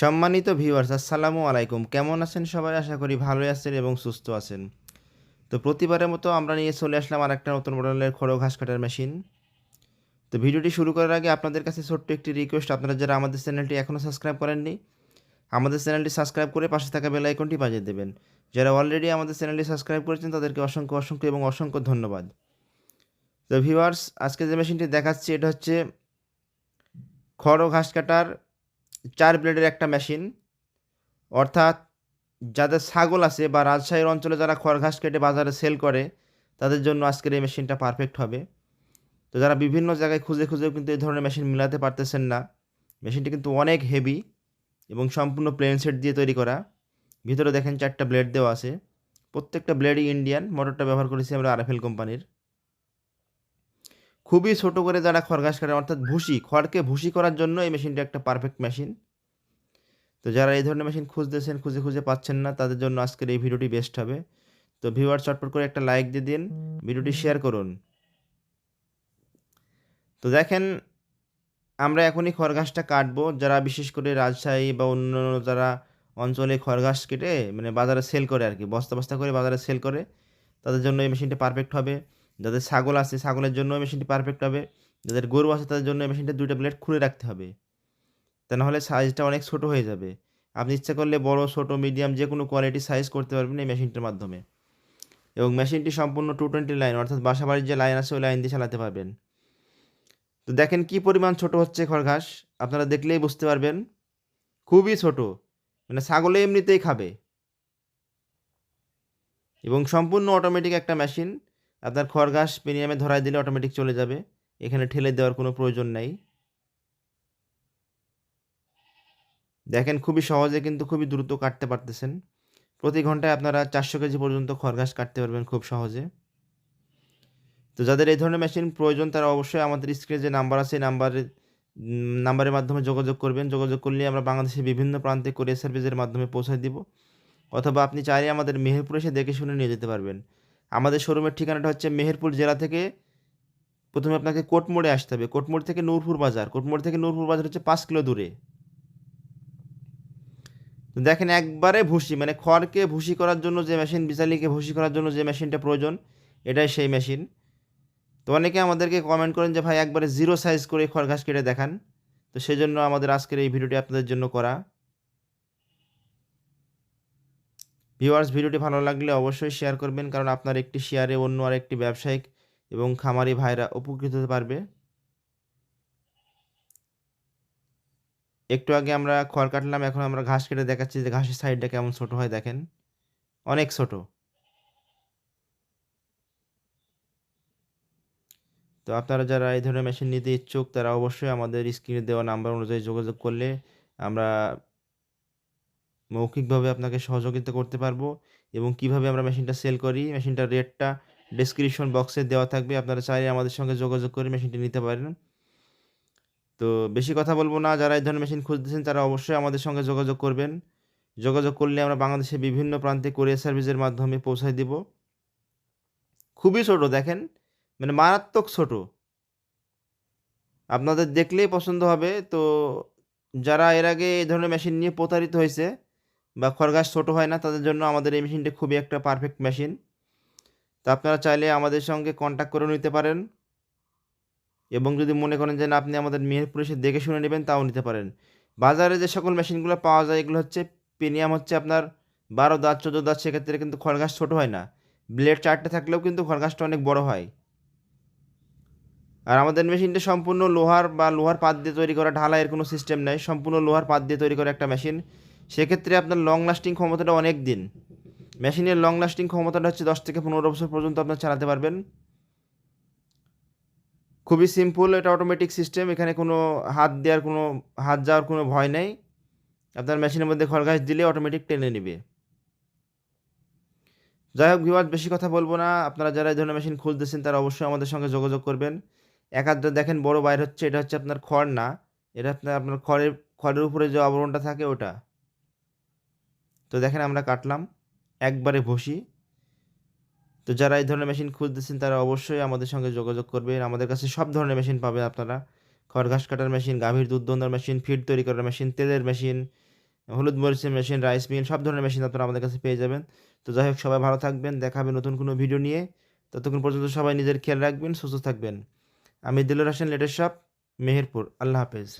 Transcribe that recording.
সম্মানিত ভিউয়ার্স আসসালামু আলাইকুম। কেমন আছেন সবাই? আশা করি ভালোই আছেন এবং সুস্থ আছেন। তো প্রতিবারের মতো আমরা নিয়ে চলে আসলাম আর একটা নতুন মডেলের খড়ো ঘাস কাটার মেশিন তো ভিডিওটি শুরু করার আগে আপনাদের কাছে ছোট্ট একটি রিকোয়েস্ট আপনারা যারা আমাদের চ্যানেলটি এখনও সাবস্ক্রাইব করেননি, আমাদের চ্যানেলটি সাবস্ক্রাইব করে পাশে থাকা বেল আইকনটি বাজিয়ে দেবেন। যারা অলরেডি আমাদের চ্যানেলটি সাবস্ক্রাইব করেছেন, তাদেরকে অসংখ্য অসংখ্য এবং অসংখ্য ধন্যবাদ। তো ভিউয়ার্স আজকে যে মেশিনটি দেখাচ্ছি, এটা হচ্ছে খড় ঘাস কাটার চার ব্লেডের একটা মেশিন। অর্থাৎ যাদের ছাগল আছে বা রাজশাহীর অঞ্চলে যারা খড় ঘাস কেটে বাজারে সেল করে, তাদের জন্য আজকের এই মেশিনটা পারফেক্ট হবে। তো যারা বিভিন্ন জায়গায় খুঁজে খুঁজেও কিন্তু এই ধরনের মেশিন মিলাতে পারতেছেন না। মেশিনটি কিন্তু অনেক হেভি এবং সম্পূর্ণ প্লেন সেট দিয়ে তৈরি করা। ভিতরে দেখেন চারটা ব্লেড দেওয়া আছে। প্রত্যেকটা ব্লেডই ইন্ডিয়ান মোটরটা ব্যবহার করেছি আমরা আরএফএল কোম্পানির খুবই ছোট করে যারা খড় ঘাস কাটে, অর্থাৎ ভুসি, খড়কে ভুসি করার জন্য এই মেশিনটা একটা পারফেক্ট মেশিন তো যারা এই ধরনের মেশিন খুঁজতেছেন, খুঁজে খুঁজে পাচ্ছেন না, তাদের জন্য আজকের এই ভিডিওটি বেস্ট হবে। তো ভিউয়ার চটপট করে একটা লাইক দিয়ে দিন, ভিডিওটি শেয়ার করুন। তো দেখেন, আমরা এখনই খড়ঘাসটা কাটবো। যারা বিশেষ করে রাজশাহী বা অন্য যারা অঞ্চলে খড়ঘাস কেটে মানে বাজারে সেল করে আর কি, বস্তা বস্তা করে বাজারে সেল করে, তাদের জন্য এই মেশিনটা পারফেক্ট হবে। যাদের ছাগল আছে, ছাগলের জন্য মেশিনটি পারফেক্ট হবে। যাদের গরু আছে, তাদের জন্য মেশিনটা দুইটা ব্লেড খুলে রাখতে হবে। তা নাহলে সাইজটা অনেক ছোট হয়ে যাবে। আপনি ইচ্ছা করলে বড়, ছোট মিডিয়াম যে কোনো কোয়ালিটি সাইজ করতে পারবেন এই মেশিনটার মাধ্যমে। এবং মেশিনটি সম্পূর্ণ টু টোয়েন্টি লাইন অর্থাৎ বাসাবাড়ির যে লাইন আছে, ওই লাইন দিয়ে চালাতে পারবেন। তো দেখেন কি পরিমাণ ছোট হচ্ছে খড়ঘাস আপনারা দেখলেই বুঝতে পারবেন। খুবই ছোট। মানে ছাগলে এমনিতেই খাবে। এবং সম্পূর্ণ অটোমেটিক একটা মেশিন আপনার খড়ঘাস প্রিমিয়ামে ধরাই দিলে অটোমেটিক চলে যাবে। এখানে ঠেলে দেওয়ার কোনো প্রয়োজন নাই। দেখেন, খুবই সহজে কিন্তু খুবই দ্রুত কাটতে পারতেছেন। প্রতি ঘন্টায় আপনারা চারশো কেজি পর্যন্ত খড়ঘাস কাটতে পারবেন খুব সহজে। তো যাদের এই ধরনের মেশিন প্রয়োজন, তারা অবশ্যই আমাদের স্ক্রিনে যে নাম্বার আছে নাম্বারে নাম্বারের মাধ্যমে যোগাযোগ করবেন। যোগাযোগ করলে আমরা বাংলাদেশের বিভিন্ন প্রান্তে কোরিয়ার সার্ভিসের মাধ্যমে পৌঁছে দিব। অথবা আপনি চাইলে আমাদের মেহেরপুর এসে দেখে শুনে নিয়ে যেতে পারবেন। আমাদের শোরুমের ঠিকানাটা হচ্ছে মেহেরপুর জেলা থেকে প্রথমে আপনাকে কোটমোড়ে আসতে হবে। কোটমোড় থেকে নূরপুর বাজার। কোটমোড় থেকে নূরপুর বাজার হচ্ছে পাঁচ কিলো দূরে। তো দেখেন একবারে ভুসি মানে খড়কে ভুসি করার জন্য যে মেশিন বিশালিকে ভুসি করার জন্য যে মেশিনটা প্রয়োজন, এটাই সেই মেশিন। তো অনেকে আমাদেরকে কমেন্ট করেন যে, ভাই, একবারে জিরো সাইজ করে খড় ঘাস কেটে দেখান। তো সেজন্য আমাদের আজকের এই ভিডিওটি আপনাদের জন্য করা। ভিউয়ার্স, ভিডিওটি ভালো লাগলে অবশ্যই শেয়ার করবেন কারণ আপনার একটি শেয়ারে অন্য আর একটি ব্যবসায়িক এবং খামারি ভাইরা উপকৃত হতে পারবে। একটু আগে আমরা খড় কাটলাম, এখন আমরা ঘাস কেটে দেখাচ্ছি যে ঘাসের সাইডটা কেমন ছোট হয় দেখেন। অনেক ছোট। তো আপনারা যারা এই ধরনের মেশিন নিতে ইচ্ছুক, তারা অবশ্যই আমাদের স্ক্রিনে দেওয়া নাম্বার অনুযায়ী যোগাযোগ করলে আমরা মৌখিকভাবে আপনাকে সহযোগিতা করতে পারব এবং কীভাবে আমরা মেশিনটা সেল করি, মেশিনটার রেটটা ডেসক্রিপশন বক্সে দেওয়া থাকবে। আপনারা চাইলে আমাদের সঙ্গে যোগাযোগ করে মেশিনটি নিতে পারেন। তো বেশি কথা বলব না, যারা এই ধরনের মেশিন খুঁজতেছেন তারা অবশ্যই আমাদের সঙ্গে যোগাযোগ করবেন। যোগাযোগ করলে আমরা বাংলাদেশের বিভিন্ন প্রান্তে কোরিয়ার সার্ভিসের মাধ্যমে পৌঁছায় দিব। খুবই ছোট, দেখেন মানে মারাত্মক ছোট। আপনাদের দেখলেই পছন্দ হবে। তো যারা এর আগে এই ধরনের মেশিন নিয়ে প্রতারিত হয়েছে বা খরগাছ ছোট হয় না, তাদের জন্য আমাদের এই মেশিনটা খুবই একটা পারফেক্ট মেশিন তা আপনারা চাইলে আমাদের সঙ্গে কন্ট্যাক্ট করে নিতে পারেন এবং যদি মনে করেন যে না, আপনি আমাদের মেহেরপুর এসে দেখে শুনে নেবেন, তাও নিতে পারেন। বাজারে যে সকল মেশিনগুলো পাওয়া যায়, এগুলো হচ্ছে প্রিমিয়াম হচ্ছে আপনার বারো দাঁত, চোদ্দ দাঁত, সেক্ষেত্রে কিন্তু খড়গাছ ছোট হয় না। ব্লেড চারটে থাকলেও কিন্তু খড়গাছটা অনেক বড় হয়। আর আমাদের মেশিনটা সম্পূর্ণ লোহার বা লোহার পাত দিয়ে তৈরি করা, ঢালাইয়ের কোনো সিস্টেম নেই। সম্পূর্ণ লোহার পাত দিয়ে তৈরি করা একটা মেশিন সেক্ষেত্রে আপনার লং লাস্টিং ক্ষমতাটা অনেক দিন। মেশিনের লং লাস্টিং ক্ষমতাটা হচ্ছে দশ থেকে পনেরো বছর পর্যন্ত আপনার চালাতে পারবেন। খুবই সিম্পল এটা অটোমেটিক সিস্টেম এখানে কোনো হাত দেওয়ার কোনো, হাত যাওয়ার কোনো ভয় নেই। আপনার মেশিনের মধ্যে খড়গাছ দিলে অটোমেটিক টেনে নেবে। যাই হোক ভিওয়াজ বেশি কথা বলব না। আপনারা যারা এই ধরনের মেশিন খুঁজতেছেন তারা অবশ্যই আমাদের সঙ্গে যোগাযোগ করবেন। এক আধটা দেখেন বড় বাইর হচ্ছে, এটা হচ্ছে আপনার খড় না। এটা আপনার আপনার খড়ের খড়ের উপরে যে আবরণটা থাকে, ওটা। তো দেখেন আমরা কাটলাম, একবারে ভসি তো যারা এই ধরনের মেশিন খুঁজতেছেন, তারা অবশ্যই আমাদের সঙ্গে যোগাযোগ করবেন। আমাদের কাছে সব ধরনের মেশিন পাবেন আপনারা। খড় ঘাস কাটার মেশিন, গাভীর দুধ দন্দার মেশিন, ফিড তৈরি করার মেশিন, তেলের মেশিন, হলুদ মরিচের মেশিন, রাইস মিল, সব ধরনের মেশিন আপনারা আমাদের কাছে পেয়ে যাবেন। তো যাই হোক, সবাই ভালো থাকবেন। দেখা হবে নতুন কোনো ভিডিও নিয়ে। ততক্ষণ পর্যন্ত সবাই নিজের খেয়াল রাখবেন, সুস্থ থাকবেন। আমি দিলুর হাসান লেটের শপ, মেহেরপুর। আল্লাহ হাফেজ।